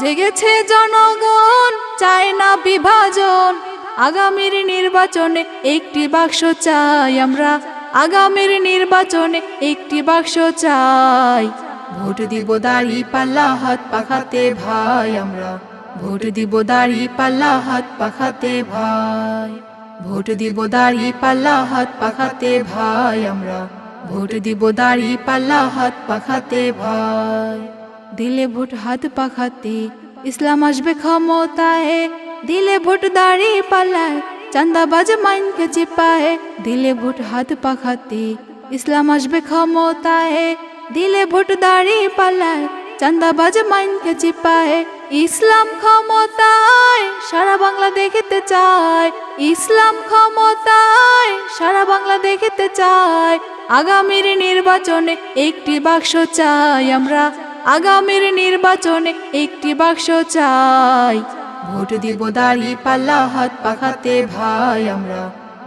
জেগেছে জনগণ, চায় না বিভাজন। আগামীর নির্বাচনে একটি বাক্স চাই আমরা। আগামীর নির্বাচনে একটি বাক্স চাই। ভোট দিব দাড়ি পাল্লা হাত পাখাতে ভাই আমরা। ভোট দিব দাড়ি পাল্লা হাত পাখাতে ভাই। ভোট দিব দাড়ি পাল্লা হাত পাখাতে ভাই আমরা। ভোট দিব দাড়ি পাল্লা হাত পাখাতে ভাই। দিলে ভোট হাত পাখাতে, ইসলাম আসবে ক্ষমতায়। দিলে ভোট দাড়ি পাল্লায়, চান্দাবাজ মাইনকে চিপায়। দিলে ভোট হাত পাখাতে, ইসলাম আসবে ক্ষমতায়। দিলে ভোট দাড়ি পাল্লায়, চান্দাবাজ মাইনকে চিপায়। ইসলাম ক্ষমতায়, সারা বাংলা দেখতে চায়। ইসলাম ক্ষমতায়, সারা বাংলা দেখতে চায়। আগামীর নির্বাচনে একটি বাক্স চাই আমরা। আগামীর নির্বাচনে একটি বাক্স চাই। ভোট দিব দাড়ি পাল্লা, হাত পাখাতে ভাই, আমরা।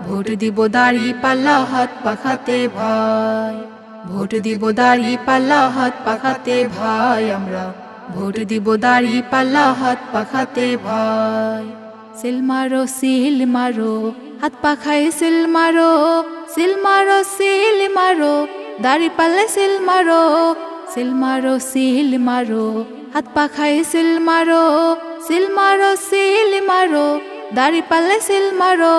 ভোট দিব দাড়ি পাল্লা, হাত পাখাতে ভাই। ভোট দিব দাড়ি পাল্লা, হাত পাখাতে ভাই, আমরা। ভোট দিব দাড়ি পাল্লা, হাত পাখাতে ভাই। সিল মারো সিল মারো, হাত পাখায় সিল মারো। সিল মারো সিল মারো, দাড়ি পাল্লা সিল মারো। সিল মারো সিল মারো, হাত পাখায় সিল মারো সিল মারো সিল মারো, দাড়ি পাল্লে সিল মারো।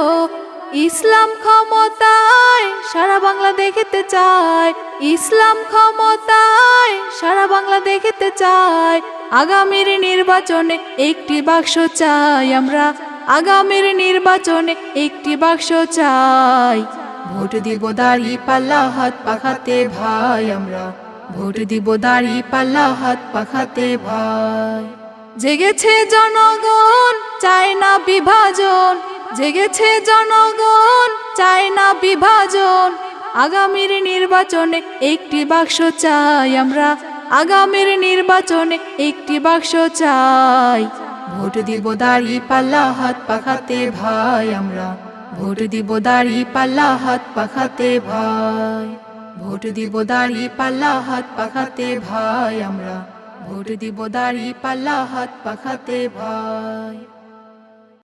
ইসলাম ক্ষমতায় সারা বাংলা দেখতে চায়, ইসলাম ক্ষমতায় সারা বাংলা দেখতে চায়। আগামীর নির্বাচনে একটি বাক্স চাই আমরা, আগামীর নির্বাচনে একটি বাক্স চাই। ভোট দিব দাড়ি পাল্লা, হাত পাখাতে ভাই আমরা। ভোট দিব দাড়ি পাল্লা, হাত পাখাতে ভাই। জেগেছে জনগণ, চায় না বিভাজন। জেগেছে জনগণ, চায় না বিভাজন। আগামীর নির্বাচনে একটি বাক্স চাই আমরা। আগামীর নির্বাচনে একটি বাক্স চাই। ভোট দিব দাড়ি পাল্লা, হাত পাখাতে ভাই আমরা। ভোট দিব দাড়ি পাল্লা, হাত পাখাতে ভাই। ভোট দিব দাড়ি পাল্লা, হাত পাখাতে ভাই, আমরা ভোট দিব দাড়ি পাল্লা, হাত পাখাতে ভাই।